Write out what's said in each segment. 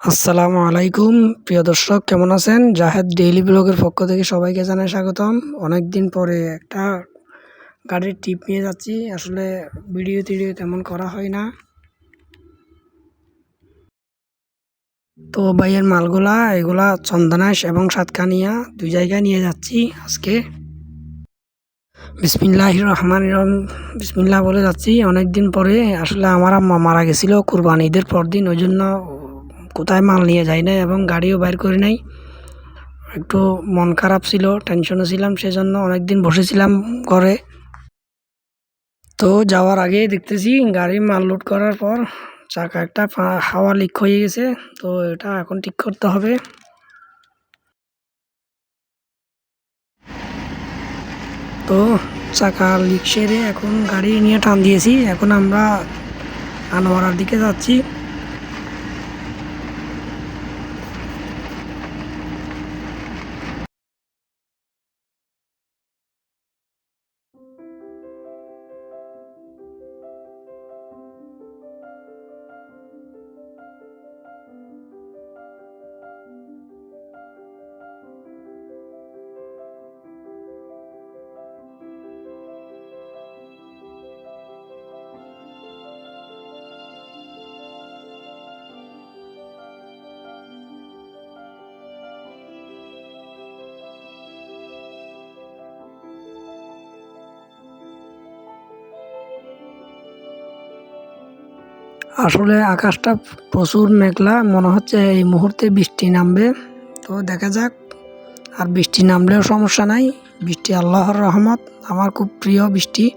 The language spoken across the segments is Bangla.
আসসালামু আলাইকুম। প্রিয় দর্শক, কেমন আছেন? জাহেদ ডেইলি ব্লগের পক্ষ থেকে সবাইকে জানাই স্বাগতম। অনেক দিন পরে একটা গাড়ির টিপ নিয়ে যাচ্ছি। আসলে ভিডিও টিডিও তেমন করা হয় না। তো ভাইয়ের মালগুলা, এগুলা চন্দনাশ এবং সাতকানিয়া দুই জায়গায় নিয়ে যাচ্ছি আজকে। বিসমিল্লাহ রহমান রহম, বিসমিল্লাহ বলে যাচ্ছি। অনেক দিন পরে আসলে আমার আম্মা মারা গেছিল কুরবানি ঈদের পর দিন ওই জন্য কোথায় মাল নিয়ে যাই নাই এবং গাড়িও বাইর করি নাই। একটু মন খারাপ ছিল টেনশনে ছিলাম, সেজন্য অনেক দিন বসেছিলাম ঘরে। তো যাওয়ার আগে দেখতেছি গাড়ি মাল লোড করার পর চাকা একটা হাওয়া লিক হয়ে গেছে, তো এটা এখন ঠিক করতে হবে। তো চাকা লিক সেরে এখন গাড়ি নিয়ে টান দিয়েছি, এখন আমরা আনোয়ারার দিকে যাচ্ছি। আসলে আকাশটা প্রচুর মেঘলা, মনে হচ্ছে এই মুহূর্তে বৃষ্টি নামবে। তো দেখা যাক, আর বৃষ্টি নামলেও সমস্যা নাই। বৃষ্টি আল্লাহর রহমত, আমার খুব প্রিয় বৃষ্টি।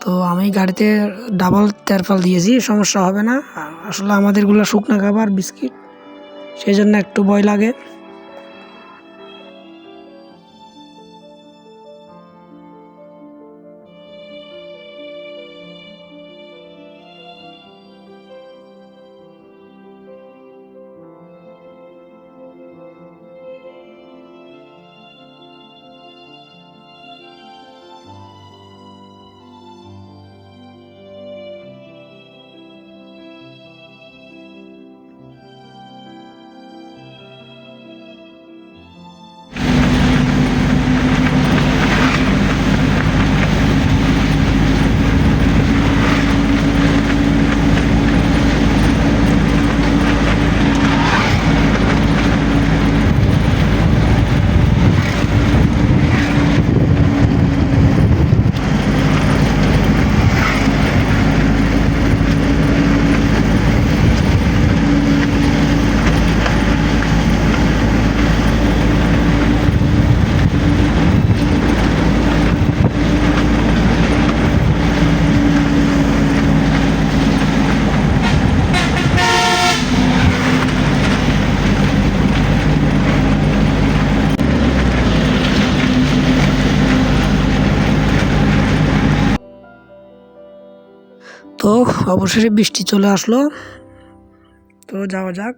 তো আমি গাড়িতে ডাবল তেরফাল দিয়েছি, সমস্যা হবে না। আসলে আমাদেরগুলো শুকনো খাবার, বিস্কিট সেই জন্য একটু ভয় লাগে। তো অবশেষে বৃষ্টি চলে আসলো। তো যাওয়া যাক।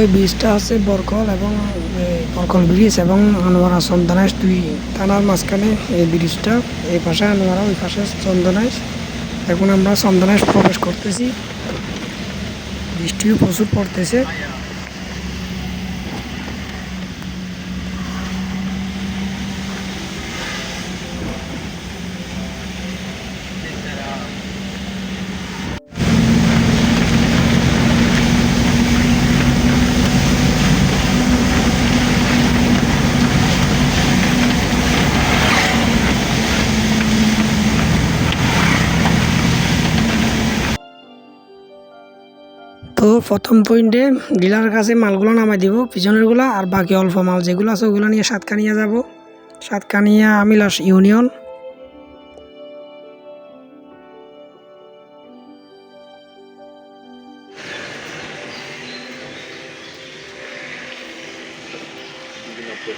এই ব্রিজটা আছে বরকল এবং বরকল ব্রিজ এবং আনোয়ারা চন্দনাইশ দুই থানার মাঝখানে এই ব্রিজটা। এই পাশে আনোয়ারা, ওই পাশে চন্দনাইশ। এখন আমরা চন্দনাইশ প্রবেশ করতেছি। বৃষ্টিও প্রচুর পড়তেছে। প্রথম পয়েন্টে ডিলার কাছে মালগুলো নামাই দিব, পিছনেরগুলো আর বাকি অল্প মাল যেগুলো আছে ওগুলো নিয়ে সাতকানিয়া যাব। সাতকানিয়া আমিলাস ইউনিয়ন। নব্বই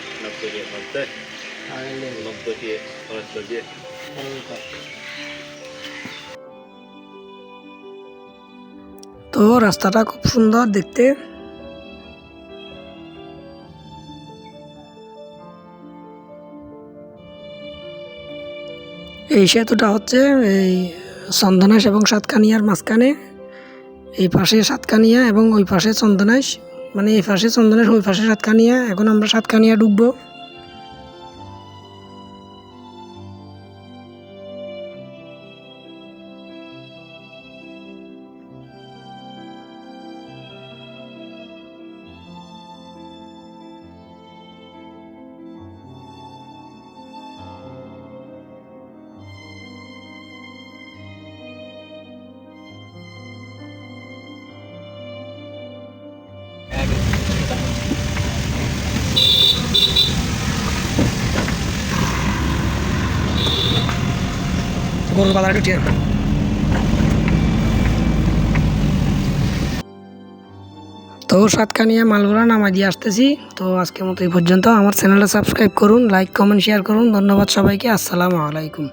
নব্বই দিয়ে নব্বই দিয়ে। তো রাস্তাটা খুব সুন্দর দেখতে। এই সেতুটা হচ্ছে এই চন্দনাশ এবং সাতকানিয়ার মাঝখানে। এই পাশে সাতকানিয়া এবং ওই পাশে চন্দনাইশ মানে এই পাশে চন্দনাশ, ওই পাশে সাতকানিয়া। এখন আমরা সাতকানিয়া ডুববো বাজারে ঢুকিয়ে তো সাতকানিয়া মালগুলা নামাই দিয়ে আসতেছি। তো আজকের মতো এই পর্যন্ত। আমার চ্যানেলটা সাবস্ক্রাইব করুন, লাইক, কমেন্ট শেয়ার করুন। ধন্যবাদ সবাইকে। আসসালামু আলাইকুম।